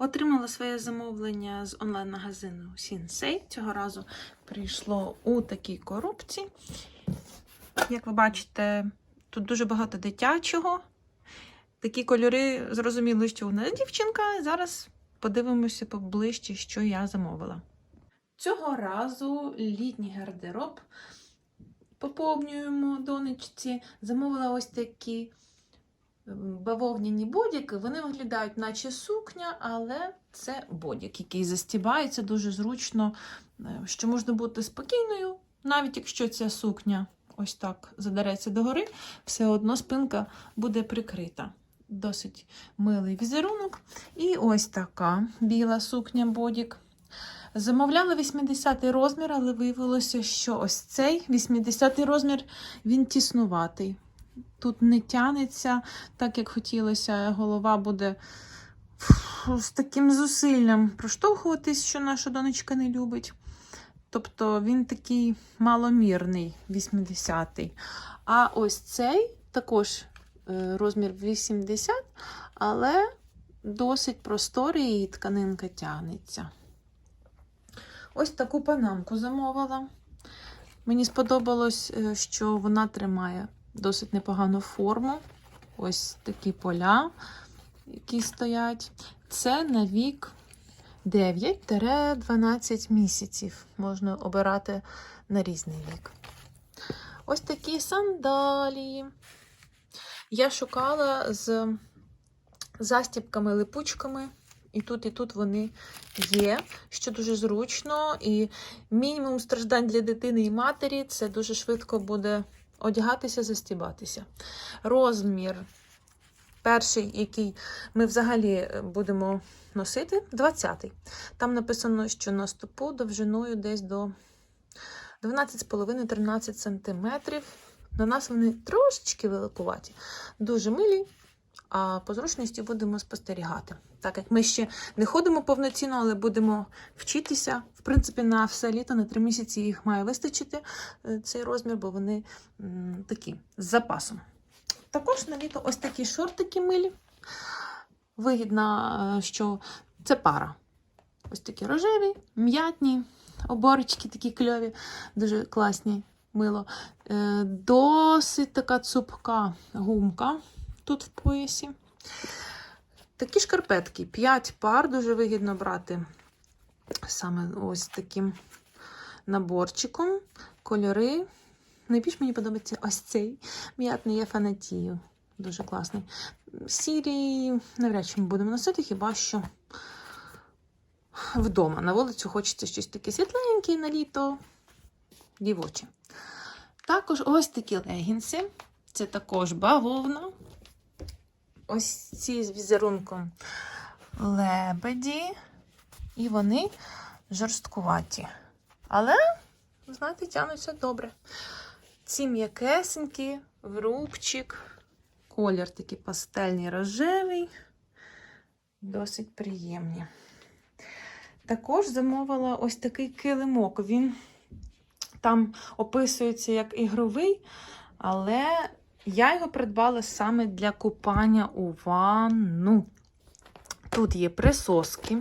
Отримала своє замовлення з онлайн-магазину Сінсей. Цього разу прийшло у такій коробці. Як ви бачите, тут дуже багато дитячого. Такі кольори зрозуміло, що вона дівчинка. Зараз подивимося поближче, що я замовила. Цього разу літній гардероб поповнюємо донечці. Замовила ось такі бавовняні бодіки. Вони виглядають, наче сукня, але це бодік, який застібається дуже зручно, е, що можна бути спокійною, навіть якщо ця сукня ось так задереться догори, все одно спинка буде прикрита. Досить милий візерунок. І ось така біла сукня бодік. Замовляла 80-й розмір, але виявилося, що ось цей 80-й розмір він тіснуватий. Тут не тянеться так, як хотілося. Голова буде з таким зусиллям проштовхуватись, що наша донечка не любить. Тобто він такий маломірний, 80-й. А ось цей також е, розмір 80, але досить просторий і тканинка тягнеться. Ось таку панамку замовила. Мені сподобалось, е, що вона тримає досить непогану форму. Ось такі поля, які стоять. Це на вік 9-12 місяців. Можна обирати на різний вік. Ось такі сандалії. Я шукала з застібками-липучками. І тут, і тут вони є, що дуже зручно. І мінімум страждань для дитини і матері це дуже швидко буде одягатися, застібатися. Розмір перший, який ми взагалі будемо носити, 20-й. Там написано, що на стопу довжиною десь до 12,5-13 см. На нас вони трошечки великуваті, дуже милі, а по зручності будемо спостерігати. Так як ми ще не ходимо повноцінно, але будемо вчитися. В принципі, на все літо, на три місяці їх має вистачити е, цей розмір, бо вони такі з запасом. Також на літо ось такі шортики милі. Вигідно, е, що це пара. Ось такі рожеві, м'ятні, оборочки такі кльові, дуже класні, мило. Е, Досить така цупка гумка тут в поясі. Такі шкарпетки, 5 пар, дуже вигідно брати саме ось таким наборчиком. Кольори. Найбільш мені подобається ось цей м'ятний, я фанатію. Дуже класний. Сірий, навряд чи ми будемо носити, хіба що вдома. На вулицю хочеться щось таке світленьке на літо, дівоче. Також ось такі легінси. Це також бавовна. Ось ці з візерунком лебеді. І вони жорсткуваті. Але, знаєте, тянуться добре. Ці м'якесенькі, в рубчик. Колір такий пастельний рожевий. Досить приємні. Також замовила ось такий килимок. Він там описується як ігровий, але я його придбала саме для купання у ванну. Тут є присоски.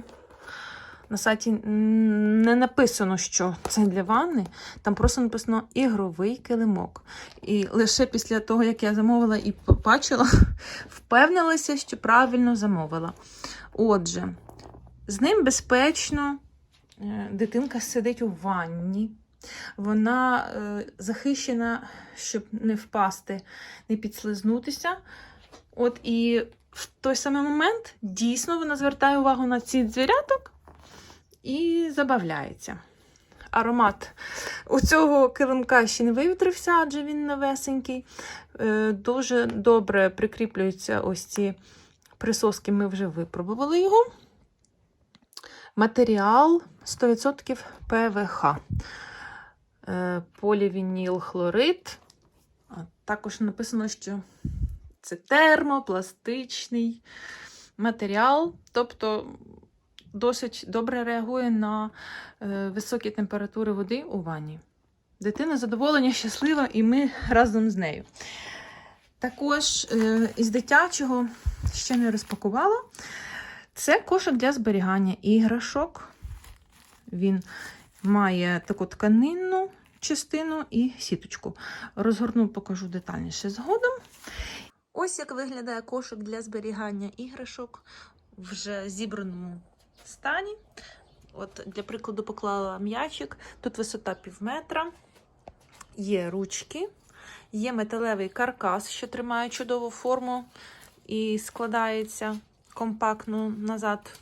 На сайті не написано, що це для ванни. Там просто написано ігровий килимок. І лише після того, як я замовила і побачила, впевнилася, що правильно замовила. Отже, з ним безпечно е, дитинка сидить у ванні. Вона е, захищена, щоб не впасти, не підслизнутися. От і в той самий момент дійсно вона звертає увагу на ці звіряток і забавляється. Аромат у цього килимка ще не вивітрився, адже він новесенький. Е, Дуже добре прикріплюються ось ці присоски, ми вже випробували його. Матеріал 100% ПВХ. Е, Полівініл хлорид. Також написано, що це термопластичний матеріал, тобто досить добре реагує на е, високі температури води у ванні. Дитина задоволення, щаслива, і ми разом з нею. Також е, із дитячого ще не розпакувала. Це кошик для зберігання іграшок. Він має таку тканинну частину і сіточку. Розгорну, покажу детальніше згодом. Ось як виглядає кошик для зберігання іграшок в вже зібраному стані. От, для прикладу, поклала м'ячик. Тут висота пів метра, є ручки, є металевий каркас, що тримає чудову форму і складається компактно назад.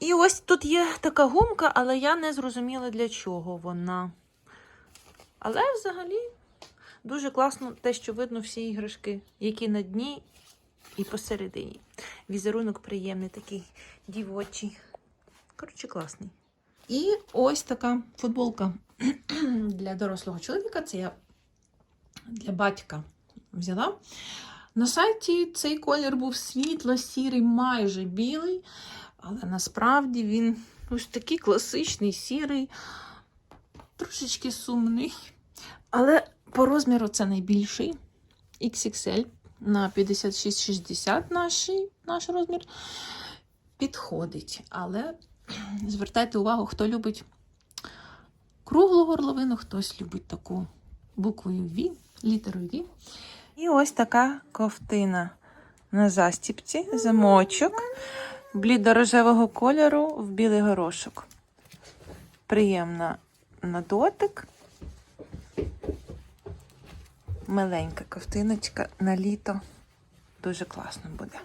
І ось тут є така гумка, але я не зрозуміла, для чого вона. Але взагалі дуже класно те, що видно всі іграшки, які на дні і посередині. Візерунок приємний, такий дівочий. Коротше, класний. І ось така футболка для дорослого чоловіка. Це я для батька взяла. На сайті цей колір був світло-сірий, майже білий, але насправді він ось такий класичний, сірий, трошечки сумний. Але по розміру це найбільший XXL на 56-60 наш, наш розмір підходить. Але звертайте увагу, хто любить круглу горловину, хтось любить таку буквою V, літерою V. І ось така ковтина на застіпці, замочок блідорожевого кольору в білий горошок. Приємна на дотик. Миленька ковтиночка на літо. Дуже класно буде.